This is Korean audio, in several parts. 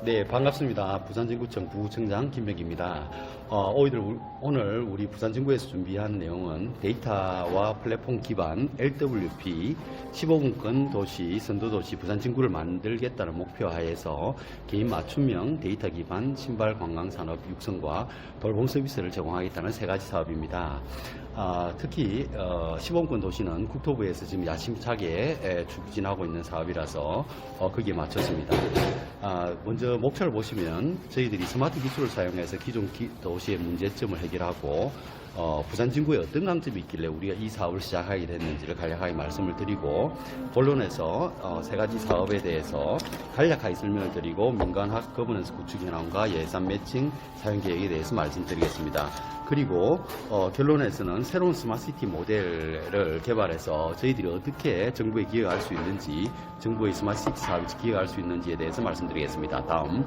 네, 반갑습니다. 부산진구청 부청장 김백입니다. 어, 오늘, 오늘 우리 부산진구에서 준비한 내용은 데이터와 플랫폼 기반 LWP 15분권 도시, 선도도시 부산진구를 만들겠다는 목표 하에서 개인 맞춤형 데이터 기반 신발 관광 산업 육성과 돌봄 서비스를 제공하겠다는 세 가지 사업입니다. 아, 특히 어, 시범권 도시는 국토부에서 지금 야심차게 에, 추진하고 있는 사업이라서 어, 거기에 맞췄습니다. 아, 먼저 목차를 보시면 저희들이 스마트 기술을 사용해서 기존 기- 도시의 문제점을 해결하고 어, 부산 진구에 어떤 강점이 있길래 우리가 이 사업을 시작하게 됐는지를 간략하게 말씀을 드리고 본론에서 어, 세 가지 사업에 대해서 간략하게 설명을 드리고 민간학 거버넌스 구축 현황과 예산 매칭 사용 계획에 대해서 말씀드리겠습니다. 그리고 어, 결론에서는 새로운 스마트시티 모델을 개발해서 저희들이 어떻게 정부에 기여할 수 있는지 정부의 스마트시티 사업에 기여할 수 있는지에 대해서 말씀드리겠습니다. 다음.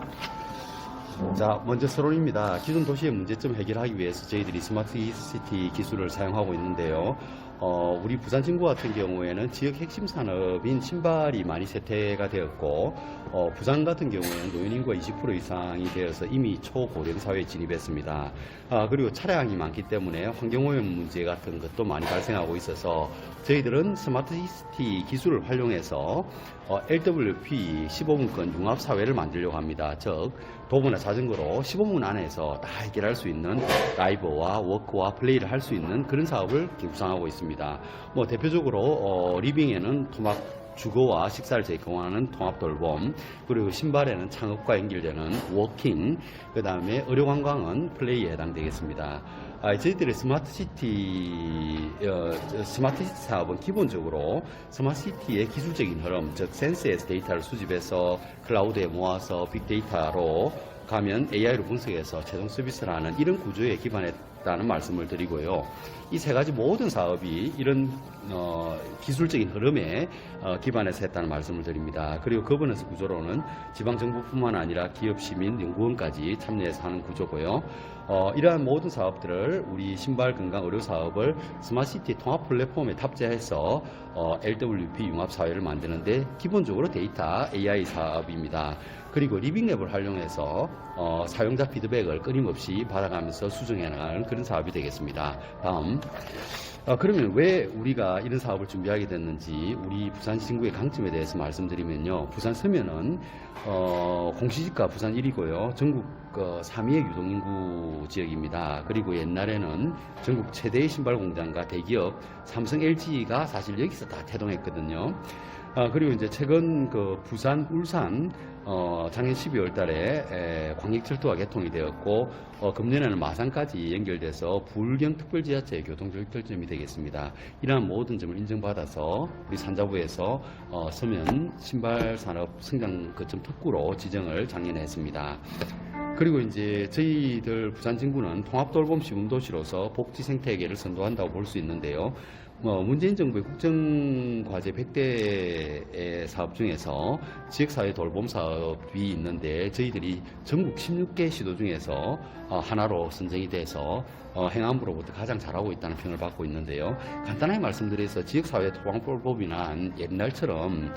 자, 먼저 서론입니다. 기존 도시의 문제점 해결하기 위해서 저희들이 스마트 시티 기술을 사용하고 있는데요. 어, 우리 부산 진구 같은 경우에는 지역 핵심 산업인 신발이 많이 세태가 되었고, 어, 부산 같은 경우에는 노인 인구가 20% 이상이 되어서 이미 초고령 사회에 진입했습니다. 아, 그리고 차량이 많기 때문에 환경오염 문제 같은 것도 많이 발생하고 있어서 저희들은 스마트 시티 기술을 활용해서 어, LWP 15분권 융합 사회를 만들려고 합니다. 즉 도보나 자전거로 15분 안에서 다 해결할 수 있는 라이브와 워크와 플레이를 할 수 있는 그런 사업을 구상하고 있습니다. 뭐 대표적으로 어, 리빙에는 토막 주거와 식사를 제공하는 통합 돌봄, 그리고 신발에는 창업과 연결되는 워킹, 그 다음에 의료관광은 플레이에 해당되겠습니다. 아, 저희들의 스마트시티, 어, 저 스마트시티 사업은 기본적으로 스마트시티의 기술적인 흐름, 즉 센스에서 데이터를 수집해서 클라우드에 모아서 빅데이터로 가면 AI로 분석해서 최종 서비스를 하는 이런 구조에 기반 했다는 말씀을 드리고요. 이 세 가지 모든 사업이 이런 어, 기술적인 흐름에 어, 기반해서 했다는 말씀을 드립니다. 그리고 거버넌스 구조로는 지방정부뿐만 아니라 기업, 시민, 연구원까지 참여해서 하는 구조고요. 어, 이러한 모든 사업들을 우리 신발 건강 의료 사업을 스마트시티 통합 플랫폼에 탑재해서 어, LWP 융합 사회를 만드는데 기본적으로 데이터 AI 사업입니다. 그리고 리빙랩을 활용해서 어, 사용자 피드백을 끊임없이 받아가면서 수정해 나가는 그런 사업이 되겠습니다. 다음. 어, 그러면 왜 우리가 이런 사업을 준비하게 됐는지 우리 부산 신구의 강점에 대해서 말씀드리면요. 부산 서면은 어, 공시지가 부산 1위고요. 전국 어, 3위의 유동인구 지역입니다. 그리고 옛날에는 전국 최대의 신발 공장과 대기업 삼성 LG가 사실 여기서 다 태동했거든요. 아, 그리고 이제 최근 그 부산, 울산, 어, 작년 12월 달에 에, 광역철도가 개통이 되었고, 어, 금년에는 마산까지 연결돼서 불경 특별지하체의 교통절결점이 되겠습니다. 이러한 모든 점을 인정받아서 우리 산자부에서 어, 서면 신발 산업 성장 거점 특구로 지정을 작년에 했습니다. 그리고 이제 저희들 부산 진구는 통합 돌봄 시범 도시로서 복지 생태계를 선도한다고 볼 수 있는데요. 뭐 문재인 정부의 국정과제 100대 사업 중에서 지역사회 돌봄 사업이 있는데 저희들이 전국 16개 시도 중에서 어, 하나로 선정이 돼서 어, 행안부로부터 가장 잘하고 있다는 평을 받고 있는데요. 간단하게 말씀드려서 지역사회 통합돌봄이나 옛날처럼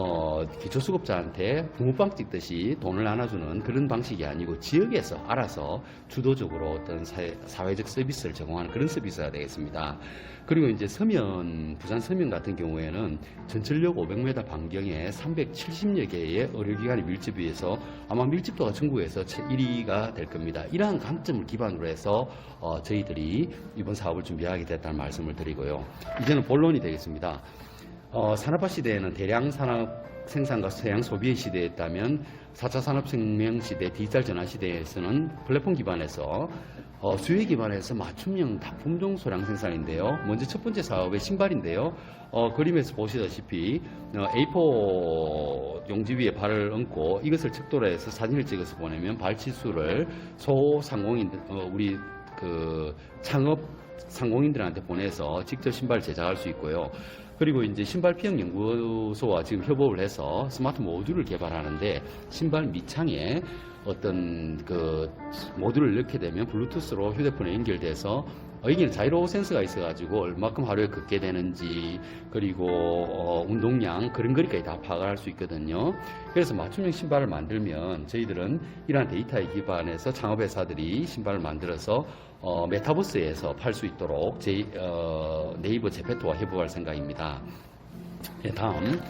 어, 기초수급자한테 붕어빵 찍듯이 돈을 나눠주는 그런 방식이 아니고 지역에서 알아서 주도적으로 어떤 사회, 사회적 서비스를 제공하는 그런 서비스가 되겠습니다. 그리고 이제 서면, 부산 서면 같은 경우에는 전철역 500m 반경에 370여 개의 의료기관이 밀집해서 아마 밀집도가 전국에서 1위가 될 겁니다. 이러한 강점을 기반으로 해서 어, 저희들이 이번 사업을 준비하게 됐다는 말씀을 드리고요. 이제는 본론이 되겠습니다. 어, 산업화 시대에는 대량 산업 생산과 소양 소비의 시대였다면 4차 산업혁명 시대, 디지털 전환 시대에서는 플랫폼 기반에서 어, 수요 기반에서 맞춤형 다품종 소량 생산인데요. 먼저 첫 번째 사업의 신발인데요. 어, 그림에서 보시다시피 어, A4 용지 위에 발을 얹고 이것을 척도로 해서 사진을 찍어서 보내면 발치수를 소상공인 어, 우리 그 창업 상공인들한테 보내서 직접 신발을 제작할 수 있고요. 그리고 이제 신발 피형 연구소와 지금 협업을 해서 스마트 모듈을 개발하는데 신발 밑창에 어떤 그 모듈을 넣게 되면 블루투스로 휴대폰에 연결돼서 어, 여기는 자이로 센서가 있어가지고 얼마큼 하루에 걷게 되는지 그리고 어, 운동량 그런 거리까지 다 파악을 할수 있거든요. 그래서 맞춤형 신발을 만들면 저희들은 이러한 데이터에 기반해서 창업회사들이 신발을 만들어서 어, 메타버스에서 팔 수 있도록 제, 어, 네이버 제페토와 협업할 생각입니다. 네, 다음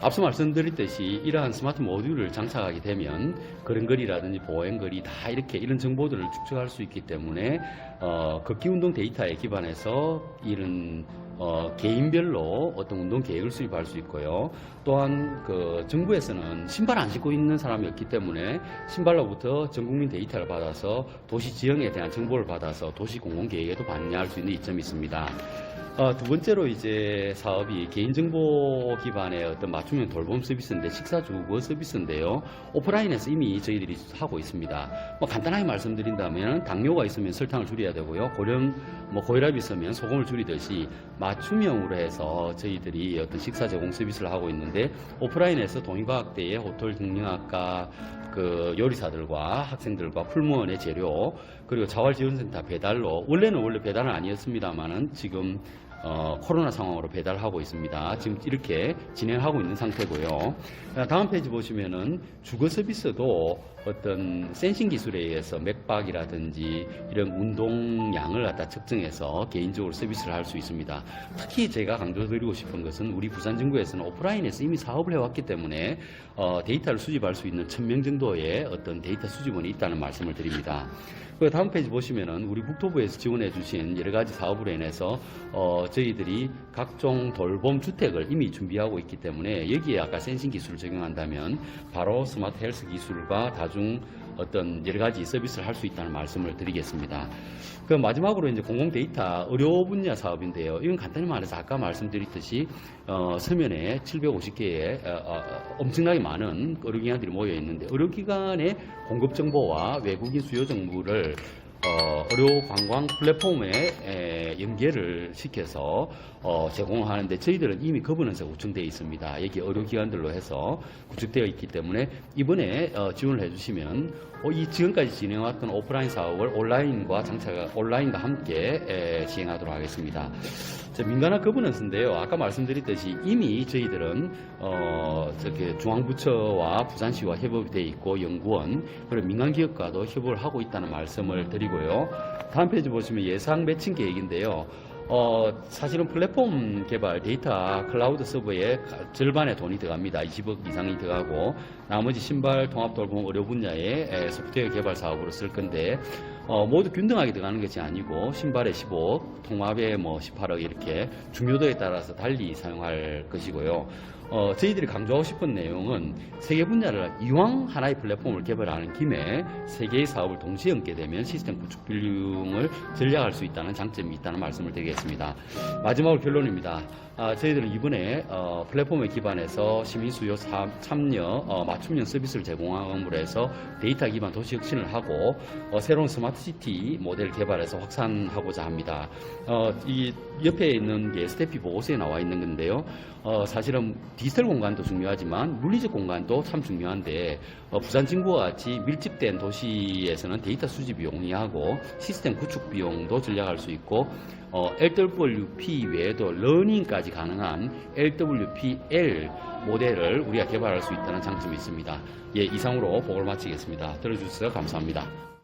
앞서 말씀드렸듯이 이러한 스마트 모듈을 장착하게 되면 걸음걸이라든지 보행거리 다 이렇게 이런 정보들을 축적할 수 있기 때문에 어, 걷기 운동 데이터에 기반해서 이런 어, 개인별로 어떤 운동 계획을 수립할 수 있고요. 또한 그 정부에서는 신발 안 신고 있는 사람이 없기 때문에 신발로부터 전 국민 데이터를 받아서 도시 지형에 대한 정보를 받아서 도시 공공 계획에도 반영할 수 있는 이점이 있습니다. 어, 두 번째로 이제 사업이 개인정보 기반의 어떤 맞춤형 돌봄 서비스인데 식사 주거 서비스인데요. 오프라인에서 이미 저희들이 하고 있습니다. 뭐 간단하게 말씀드린다면 당뇨가 있으면 설탕을 줄여야 되고요. 고령 뭐 고혈압이 있으면 소금을 줄이듯이 맞춤형으로 해서 저희들이 어떤 식사 제공 서비스를 하고 있는데 오프라인에서 동의과학대의 호텔 경영학과 그 요리사들과 학생들과 풀무원의 재료 그리고 자활지원센터 배달로 원래는 원래 배달은 아니었습니다만은 지금 어, 코로나 상황으로 배달하고 있습니다. 지금 이렇게 진행하고 있는 상태고요. 아, 다음 페이지 보시면은 주거 서비스도 어떤 센싱 기술에 의해서 맥박이라든지 이런 운동량을 갖다 측정해서 개인적으로 서비스를 할 수 있습니다. 특히 제가 강조드리고 싶은 것은 우리 부산 정부에서는 오프라인에서 이미 사업을 해왔기 때문에 어, 데이터를 수집할 수 있는 1000명 정도의 어떤 데이터 수집원이 있다는 말씀을 드립니다. 그 다음 페이지 보시면은 우리 국토부에서 지원해 주신 여러 가지 사업으로 인해서 어, 저희들이 각종 돌봄 주택을 이미 준비하고 있기 때문에 여기에 아까 센싱 기술을 적용한다면 바로 스마트 헬스 기술과 다중 어떤 여러 가지 서비스를 할 수 있다는 말씀을 드리겠습니다. 그 마지막으로 이제 공공 데이터 의료 분야 사업인데요. 이건 간단히 말해서 아까 말씀드렸듯이 어, 서면에 750개의 어, 어, 엄청나게 많은 의료기관들이 모여 있는데 의료기관의 공급 정보와 외국인 수요 정보를 어, 의료 관광 플랫폼에 에, 연계를 시켜서 어, 제공하는데 저희들은 이미 거버넌스가 구축되어 있습니다. 여기 의료기관들로 해서 구축되어 있기 때문에 이번에 어, 지원을 해주시면 어, 이 지금까지 진행해왔던 오프라인 사업을 온라인과 장착 온라인과 함께 에, 시행하도록 하겠습니다. 자, 민간화 거버넌스인데요. 아까 말씀드렸듯이 이미 저희들은 어, 저기 중앙부처와 부산시와 협업이 되어 있고 연구원 그리고 민간기업과도 협업을 하고 있다는 말씀을 드리고 요. 다음 페이지 보시면 예상 매칭 계획인데요. 어, 사실은 플랫폼 개발 데이터 클라우드 서버에 가- 절반의 돈이 들어갑니다. 20억 이상이 들어가고 나머지 신발 통합 돌봄 의료 분야의 에, 소프트웨어 개발 사업으로 쓸 건데 어, 모두 균등하게 들어가는 것이 아니고 신발에 15억, 통합에 뭐 18억 이렇게 중요도에 따라서 달리 사용할 것이고요. 어, 저희들이 강조하고 싶은 내용은 세개 분야를 이왕 하나의 플랫폼을 개발하는 김에 세 개의 사업을 동시에 얹게 되면 시스템 구축 비용을 전략할 수 있다는 장점이 있다는 말씀을 드리겠습니다. 마지막으로 결론입니다. 아, 저희들은 이번에 어, 플랫폼에 기반해서 시민 수요 사- 참여 어, 맞춤형 서비스를 제공함으로 해서 데이터 기반 도시 혁신을 하고 어, 새로운 스마트 시티 모델 개발해서 확산하고자 합니다. 어, 이 옆에 있는 게 스태피 보고서에 나와 있는 건데요. 어, 사실은 디지털 공간도 중요하지만 물리적 공간도 참 중요한데 어, 부산 진구와 같이 밀집된 도시에서는 데이터 수집이 용이하고 시스템 구축 비용도 전략할 수 있고 어, LWP 외에도 러닝까지 가능한 LWPL 모델을 우리가 개발할 수 있다는 장점이 있습니다. 예, 이상으로 보고를 마치겠습니다. 들어주셔서 감사합니다.